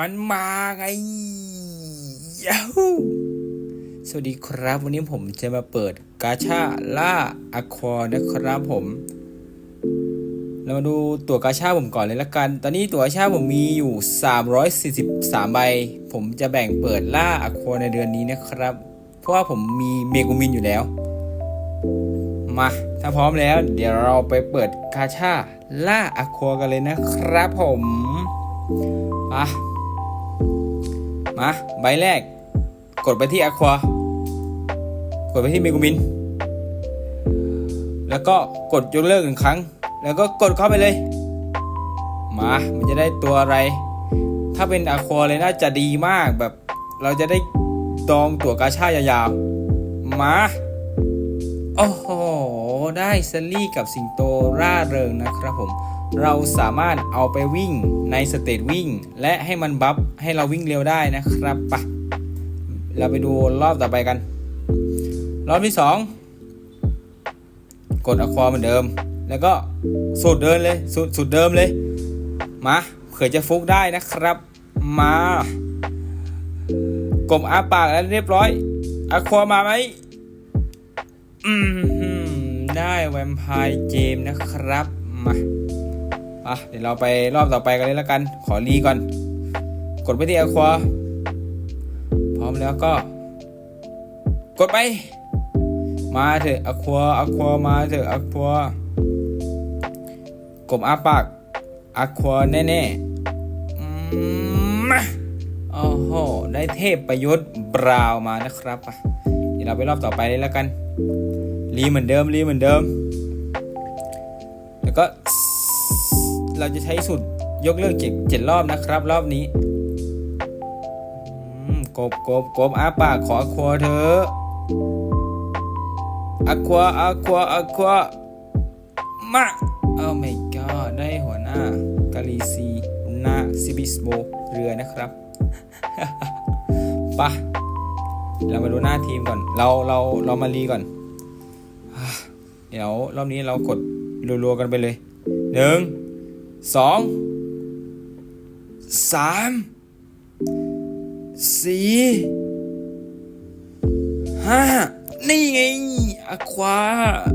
มันมาไงยาฮูสวัสดีครับวันนี้ผมจะมาเปิดกาชาล่าอะควานะครับผม เรามาดูตั๋วกาชาผมก่อนเลยละกัน ตอนนี้ตั๋วกาชาผมมีอยู่ 343 ใบ ผมจะแบ่งเปิดล่าอะควาในเดือนนี้นะครับ เพราะว่าผมมีเมกูมินอยู่แล้ว มา ถ้าพร้อมแล้ว เดี๋ยวเราไปเปิดกาชาล่าอะควากันเลยนะครับผมอะ มาใบแรก กดไปที่อะควากดไปที่เมกูมิน แล้วก็กดยกเลิกหนึ่งครั้ง แล้วก็กดเข้าไปเลย มา มันจะได้ตัวอะไร ถ้าเป็นอะควาเลยน่าจะดีมากแบบ เราจะได้ดองตัวกาชายาวๆ มาโอ้โห ได้ซลลี่กับสิงโตร่าเริงนะครับผม เราสามารถเอาไปวิ่งในสเตจวิ่ง และให้มันบัฟให้เราวิ่งเร็วได้นะครับปะเราไปดูรอบต่อไปกัน รอบที่สองกดอะควาเหมือนเดิม แล้วก็สูดเดินเลยสูดสูดเดิมเลย มาเผื่อจะฟุกได้นะครับ มากลมอาปากแล้วเรียบร้อยอะความาไหมอืมได้แวมไพร์เจมนะครับมา อะเดี๋ยวเราไปรอบต่อไปกันเลยแล้วกัน ขอรีก่อน กดไปที่อควาพร้อมแล้วก็ กดไป มาเถอะอควาอความาเถอะอควากลมอาปากอควาแน่ๆมมาโอ้โห ได้เทพประยุทธ์บราวน์มานะครับอะเดี๋ยวเราไปรอบต่อไปเลยแล้วกันรีเหมือนเดิมรีเหมือนเดิม แล้วก็ เราจะใช้สูตรยกเลิกเจ็ดเจ็ดรอบนะครับ รอบนี้กบกบกบอาปากขออควาเถอะอควาอควาอความาโอ้ my god ได้หัวหน้ากาลีซีหน้าซิบิสโบเรือนะครับปะเรามาดูหน้าทีมก่อน เราเราเรามารีก่อน เดี๋ยวรอบนี้เรากดรัวๆกันไปเลยหนึ่ง สองสามสี่ห้านี่ไงอควา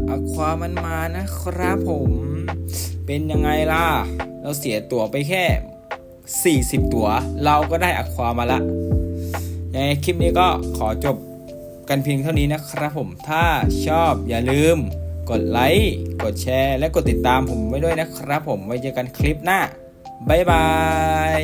อความันมานะครับผม เป็นยังไงล่ะ เราเสียตั๋วไปแค่ 40 ตั๋ว เราก็ได้อความาละยังไงคลิปนี้ก็ขอจบกันเพียงเท่านี้นะครับผม ถ้าชอบอย่าลืม กดไลค์ กดแชร์ และกดติดตามผมไว้ด้วยนะครับผม ไว้เจอกันคลิปหน้า บ๊ายบาย